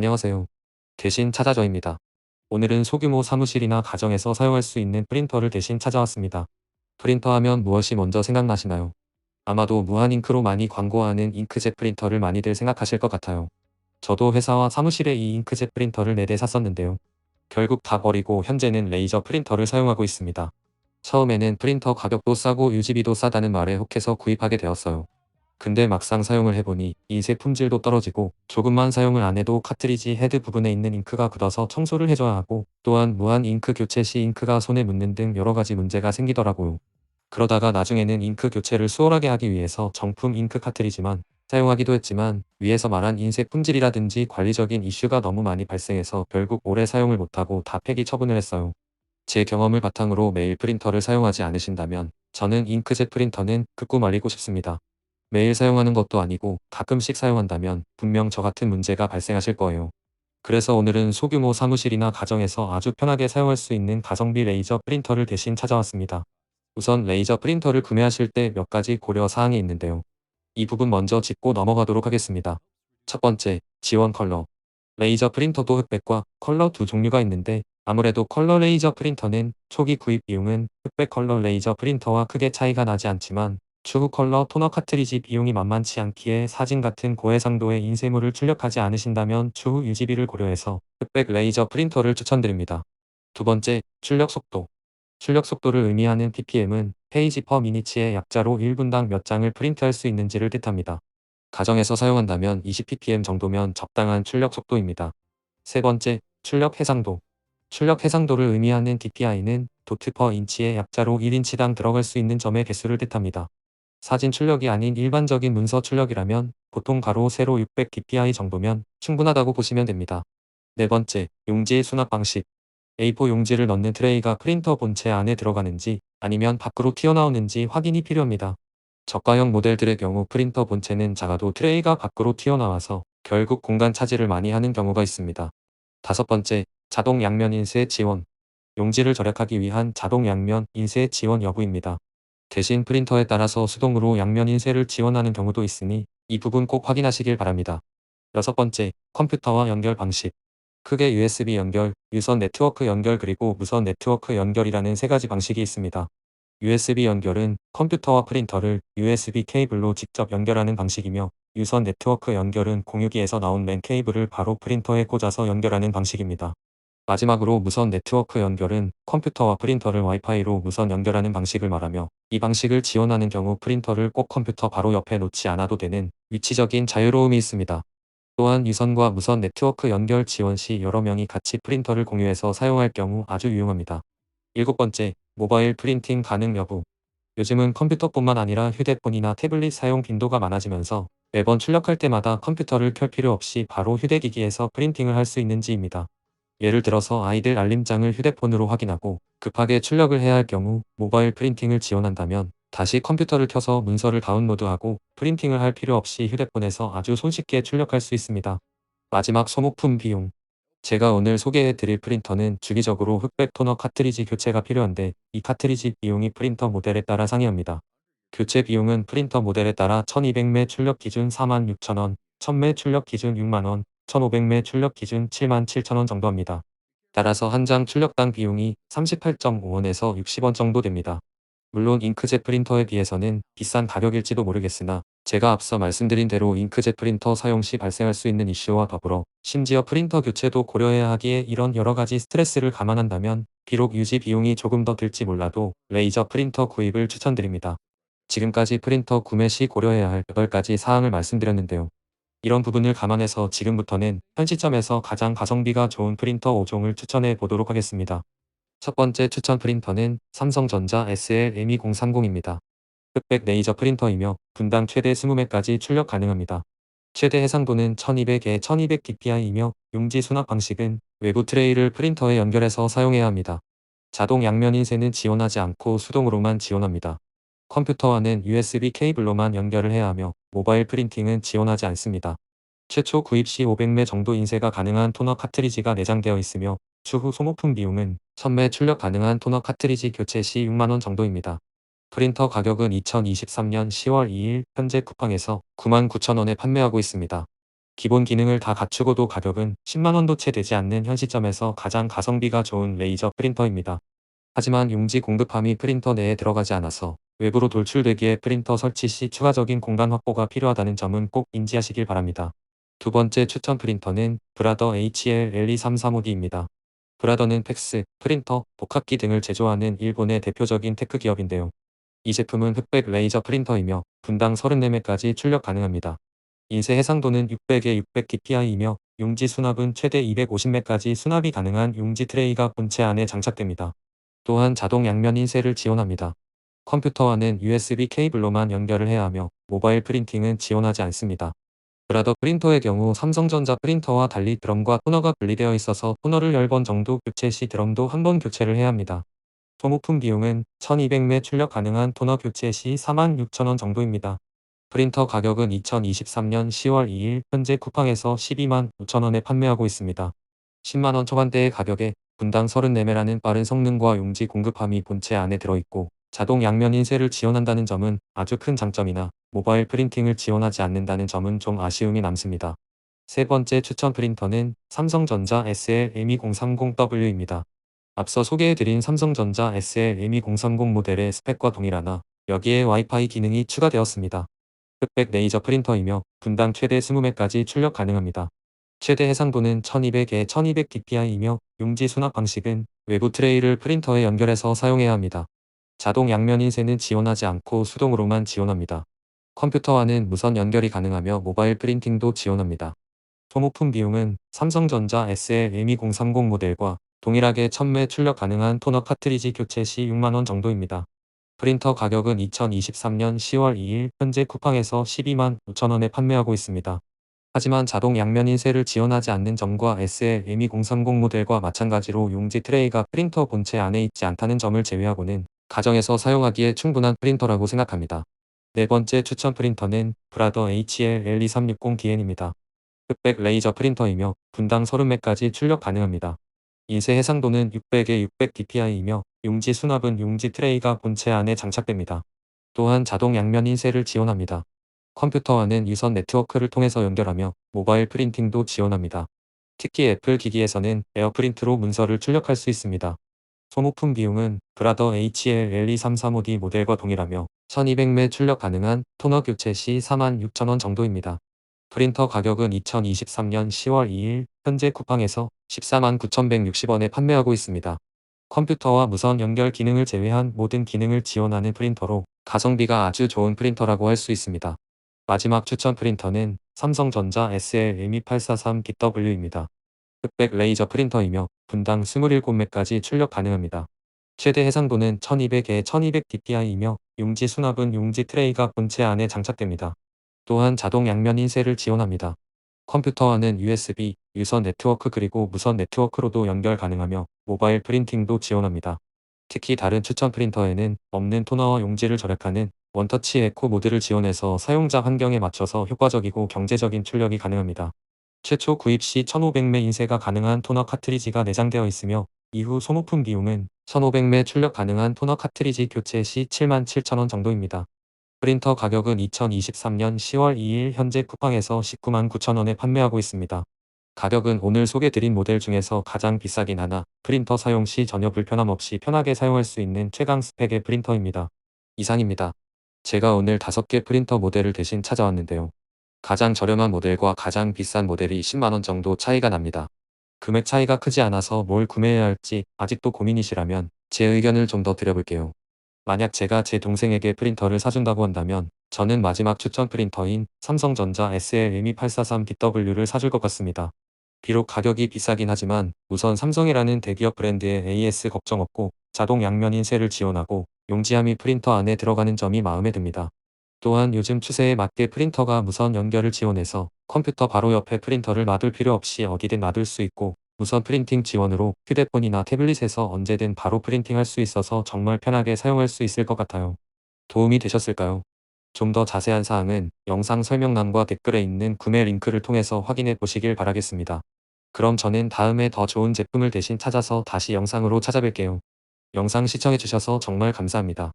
안녕하세요. 대신 찾아저입니다. 오늘은 소규모 사무실이나 가정에서 사용할 수 있는 프린터를 대신 찾아왔습니다. 프린터 하면 무엇이 먼저 생각나시나요? 아마도 무한잉크로 많이 광고하는 잉크젯 프린터를 많이들 생각하실 것 같아요. 저도 회사와 사무실에 이 잉크젯 프린터를 4대 샀었는데요. 결국 다 버리고 현재는 레이저 프린터를 사용하고 있습니다. 처음에는 프린터 가격도 싸고 유지비도 싸다는 말에 혹해서 구입하게 되었어요. 근데 막상 사용을 해보니 인쇄 품질도 떨어지고 조금만 사용을 안 해도 카트리지 헤드 부분에 있는 잉크가 굳어서 청소를 해줘야 하고 또한 무한 잉크 교체 시 잉크가 손에 묻는 등 여러가지 문제가 생기더라고요. 그러다가 나중에는 잉크 교체를 수월하게 하기 위해서 정품 잉크 카트리지만 사용하기도 했지만 위에서 말한 인쇄 품질이라든지 관리적인 이슈가 너무 많이 발생해서 결국 오래 사용을 못하고 다 폐기 처분을 했어요. 제 경험을 바탕으로 매일 프린터를 사용하지 않으신다면 저는 잉크젯 프린터는 극구 말리고 싶습니다. 매일 사용하는 것도 아니고 가끔씩 사용한다면 분명 저 같은 문제가 발생하실 거예요. 그래서 오늘은 소규모 사무실이나 가정에서 아주 편하게 사용할 수 있는 가성비 레이저 프린터를 대신 찾아왔습니다. 우선 레이저 프린터를 구매하실 때 몇 가지 고려 사항이 있는데요. 이 부분 먼저 짚고 넘어가도록 하겠습니다. 첫 번째, 지원 컬러. 레이저 프린터도 흑백과 컬러 두 종류가 있는데 아무래도 컬러 레이저 프린터는 초기 구입 비용은 흑백 컬러 레이저 프린터와 크게 차이가 나지 않지만 추후 컬러 토너 카트리지 비용이 만만치 않기에 사진 같은 고해상도의 인쇄물을 출력하지 않으신다면 추후 유지비를 고려해서 흑백 레이저 프린터를 추천드립니다. 두 번째, 출력 속도. 출력 속도를 의미하는 ppm은 페이지 퍼 미니치의 약자로 1분당 몇 장을 프린트할 수 있는지를 뜻합니다. 가정에서 사용한다면 20ppm 정도면 적당한 출력 속도입니다. 세 번째, 출력 해상도. 출력 해상도를 의미하는 dpi는 도트 퍼 인치의 약자로 1인치당 들어갈 수 있는 점의 개수를 뜻합니다. 사진 출력이 아닌 일반적인 문서 출력이라면 보통 가로 세로 600 dpi 정도면 충분하다고 보시면 됩니다. 네 번째, 용지의 수납 방식. A4 용지를 넣는 트레이가 프린터 본체 안에 들어가는지 아니면 밖으로 튀어나오는지 확인이 필요합니다. 저가형 모델들의 경우 프린터 본체는 작아도 트레이가 밖으로 튀어나와서 결국 공간 차지를 많이 하는 경우가 있습니다. 다섯 번째, 자동 양면 인쇄 지원. 용지를 절약하기 위한 자동 양면 인쇄 지원 여부입니다. 대신 프린터에 따라서 수동으로 양면 인쇄를 지원하는 경우도 있으니 이 부분 꼭 확인하시길 바랍니다. 여섯 번째, 컴퓨터와 연결 방식. 크게 USB 연결, 유선 네트워크 연결 그리고 무선 네트워크 연결이라는 세 가지 방식이 있습니다. USB 연결은 컴퓨터와 프린터를 USB 케이블로 직접 연결하는 방식이며 유선 네트워크 연결은 공유기에서 나온 맨 케이블을 바로 프린터에 꽂아서 연결하는 방식입니다. 마지막으로 무선 네트워크 연결은 컴퓨터와 프린터를 와이파이로 무선 연결하는 방식을 말하며 이 방식을 지원하는 경우 프린터를 꼭 컴퓨터 바로 옆에 놓지 않아도 되는 위치적인 자유로움이 있습니다. 또한 유선과 무선 네트워크 연결 지원 시 여러 명이 같이 프린터를 공유해서 사용할 경우 아주 유용합니다. 일곱 번째, 모바일 프린팅 가능 여부. 요즘은 컴퓨터뿐만 아니라 휴대폰이나 태블릿 사용 빈도가 많아지면서 매번 출력할 때마다 컴퓨터를 켤 필요 없이 바로 휴대기기에서 프린팅을 할 수 있는지입니다. 예를 들어서 아이들 알림장을 휴대폰으로 확인하고 급하게 출력을 해야 할 경우 모바일 프린팅을 지원한다면 다시 컴퓨터를 켜서 문서를 다운로드하고 프린팅을 할 필요 없이 휴대폰에서 아주 손쉽게 출력할 수 있습니다. 마지막 소모품 비용 제가 오늘 소개해 드릴 프린터는 주기적으로 흑백 토너 카트리지 교체가 필요한데 이 카트리지 비용이 프린터 모델에 따라 상이합니다. 교체 비용은 프린터 모델에 따라 1200매 출력 기준 46,000원, 1000매 출력 기준 6만원, 1500매 출력 기준 77,000원 정도 합니다. 따라서 한 장 출력당 비용이 38.5원에서 60원 정도 됩니다. 물론 잉크젯 프린터에 비해서는 비싼 가격일지도 모르겠으나 제가 앞서 말씀드린 대로 잉크젯 프린터 사용 시 발생할 수 있는 이슈와 더불어 심지어 프린터 교체도 고려해야 하기에 이런 여러가지 스트레스를 감안한다면 비록 유지 비용이 조금 더 들지 몰라도 레이저 프린터 구입을 추천드립니다. 지금까지 프린터 구매 시 고려해야 할 8가지 사항을 말씀드렸는데요. 이런 부분을 감안해서 지금부터는 현 시점에서 가장 가성비가 좋은 프린터 5종을 추천해 보도록 하겠습니다. 첫 번째 추천 프린터는 삼성전자 SL-M2030입니다. 흑백 레이저 프린터이며 분당 최대 20매까지 출력 가능합니다. 최대 해상도는 1200에 1200 dpi이며 용지 수납 방식은 외부 트레이를 프린터에 연결해서 사용해야 합니다. 자동 양면 인쇄는 지원하지 않고 수동으로만 지원합니다. 컴퓨터와는 USB 케이블로만 연결을 해야 하며 모바일 프린팅은 지원하지 않습니다. 최초 구입 시 500매 정도 인쇄가 가능한 토너 카트리지가 내장되어 있으며 추후 소모품 비용은 1000매 출력 가능한 토너 카트리지 교체 시 6만원 정도입니다. 프린터 가격은 2023년 10월 2일 현재 쿠팡에서 99,000원에 판매하고 있습니다. 기본 기능을 다 갖추고도 가격은 10만원도 채 되지 않는 현 시점에서 가장 가성비가 좋은 레이저 프린터입니다. 하지만 용지 공급함이 프린터 내에 들어가지 않아서 외부로 돌출되기에 프린터 설치 시 추가적인 공간 확보가 필요하다는 점은 꼭 인지하시길 바랍니다. 두 번째 추천 프린터는 브라더 HL12335D입니다. 브라더는 팩스, 프린터, 복합기 등을 제조하는 일본의 대표적인 테크 기업인데요. 이 제품은 흑백 레이저 프린터이며 분당 34매까지 출력 가능합니다. 인쇄 해상도는 600에 600 dpi이며 용지 수납은 최대 250매까지 수납이 가능한 용지 트레이가 본체 안에 장착됩니다. 또한 자동 양면 인쇄를 지원합니다. 컴퓨터와는 USB 케이블로만 연결을 해야 하며 모바일 프린팅은 지원하지 않습니다. 브라더 프린터의 경우 삼성전자 프린터와 달리 드럼과 토너가 분리되어 있어서 토너를 10번 정도 교체 시 드럼도 한 번 교체를 해야 합니다. 소모품 비용은 1200매 출력 가능한 토너 교체 시 46,000원 정도입니다. 프린터 가격은 2023년 10월 2일 현재 쿠팡에서 12만 5천원에 판매하고 있습니다. 10만원 초반대의 가격에 분당 34매라는 빠른 성능과 용지 공급함이 본체 안에 들어있고 자동 양면 인쇄를 지원한다는 점은 아주 큰 장점이나 모바일 프린팅을 지원하지 않는다는 점은 좀 아쉬움이 남습니다. 세 번째 추천 프린터는 삼성전자 SL-M2030W입니다. 앞서 소개해드린 삼성전자 SL-M2030 모델의 스펙과 동일하나 여기에 와이파이 기능이 추가되었습니다. 흑백 레이저 프린터이며 분당 최대 20매까지 출력 가능합니다. 최대 해상도는 1200에 1200 dpi이며 용지 수납 방식은 외부 트레이를 프린터에 연결해서 사용해야 합니다. 자동 양면 인쇄는 지원하지 않고 수동으로만 지원합니다. 컴퓨터와는 무선 연결이 가능하며 모바일 프린팅도 지원합니다. 소모품 비용은 삼성전자 SL-M2030 모델과 동일하게 1000매 출력 가능한 토너 카트리지 교체 시 6만원 정도입니다. 프린터 가격은 2023년 10월 2일 현재 쿠팡에서 12만 5천원에 판매하고 있습니다. 하지만 자동 양면 인쇄를 지원하지 않는 점과 SL-M2030 모델과 마찬가지로 용지 트레이가 프린터 본체 안에 있지 않다는 점을 제외하고는 가정에서 사용하기에 충분한 프린터라고 생각합니다. 네 번째 추천 프린터는 브라더 HL-L2360DN입니다. 흑백 레이저 프린터이며 분당 30매까지 출력 가능합니다. 인쇄 해상도는 600에 600 dpi이며 용지 수납은 용지 트레이가 본체 안에 장착됩니다. 또한 자동 양면 인쇄를 지원합니다. 컴퓨터와는 유선 네트워크를 통해서 연결하며 모바일 프린팅도 지원합니다. 특히 애플 기기에서는 에어프린트로 문서를 출력할 수 있습니다. 소모품 비용은 브라더 HL-L2335D 모델과 동일하며 1200매 출력 가능한 토너 교체 시 46,000원 정도입니다. 프린터 가격은 2023년 10월 2일 현재 쿠팡에서 14만 9,160원에 판매하고 있습니다. 컴퓨터와 무선 연결 기능을 제외한 모든 기능을 지원하는 프린터로 가성비가 아주 좋은 프린터라고 할 수 있습니다. 마지막 추천 프린터는 삼성전자 SL-M2843DW입니다. 흑백 레이저 프린터이며 분당 27매까지 출력 가능합니다. 최대 해상도는 1200에 1200 dpi이며 용지 수납은 용지 트레이가 본체 안에 장착됩니다. 또한 자동 양면 인쇄를 지원합니다. 컴퓨터와는 USB, 유선 네트워크 그리고 무선 네트워크로도 연결 가능하며 모바일 프린팅도 지원합니다. 특히 다른 추천 프린터에는 없는 토너와 용지를 절약하는 원터치 에코 모드를 지원해서 사용자 환경에 맞춰서 효과적이고 경제적인 출력이 가능합니다. 최초 구입 시 1500매 인쇄가 가능한 토너 카트리지가 내장되어 있으며 이후 소모품 비용은 1500매 출력 가능한 토너 카트리지 교체 시 77,000원 정도입니다. 프린터 가격은 2023년 10월 2일 현재 쿠팡에서 19만 9천원에 판매하고 있습니다. 가격은 오늘 소개드린 모델 중에서 가장 비싸긴 하나 프린터 사용 시 전혀 불편함 없이 편하게 사용할 수 있는 최강 스펙의 프린터입니다. 이상입니다. 제가 오늘 5개 프린터 모델을 대신 찾아왔는데요. 가장 저렴한 모델과 가장 비싼 모델이 10만원 정도 차이가 납니다. 금액 차이가 크지 않아서 뭘 구매해야 할지 아직도 고민이시라면 제 의견을 좀 더 드려볼게요. 만약 제가 제 동생에게 프린터를 사준다고 한다면 저는 마지막 추천 프린터인 삼성전자 SL-M2843DW를 사줄 것 같습니다. 비록 가격이 비싸긴 하지만 우선 삼성이라는 대기업 브랜드의 AS 걱정 없고 자동 양면 인쇄를 지원하고 용지함이 프린터 안에 들어가는 점이 마음에 듭니다. 또한 요즘 추세에 맞게 프린터가 무선 연결을 지원해서 컴퓨터 바로 옆에 프린터를 놔둘 필요 없이 어디든 놔둘 수 있고 무선 프린팅 지원으로 휴대폰이나 태블릿에서 언제든 바로 프린팅할 수 있어서 정말 편하게 사용할 수 있을 것 같아요. 도움이 되셨을까요? 좀 더 자세한 사항은 영상 설명란과 댓글에 있는 구매 링크를 통해서 확인해 보시길 바라겠습니다. 그럼 저는 다음에 더 좋은 제품을 대신 찾아서 다시 영상으로 찾아뵐게요. 영상 시청해주셔서 정말 감사합니다.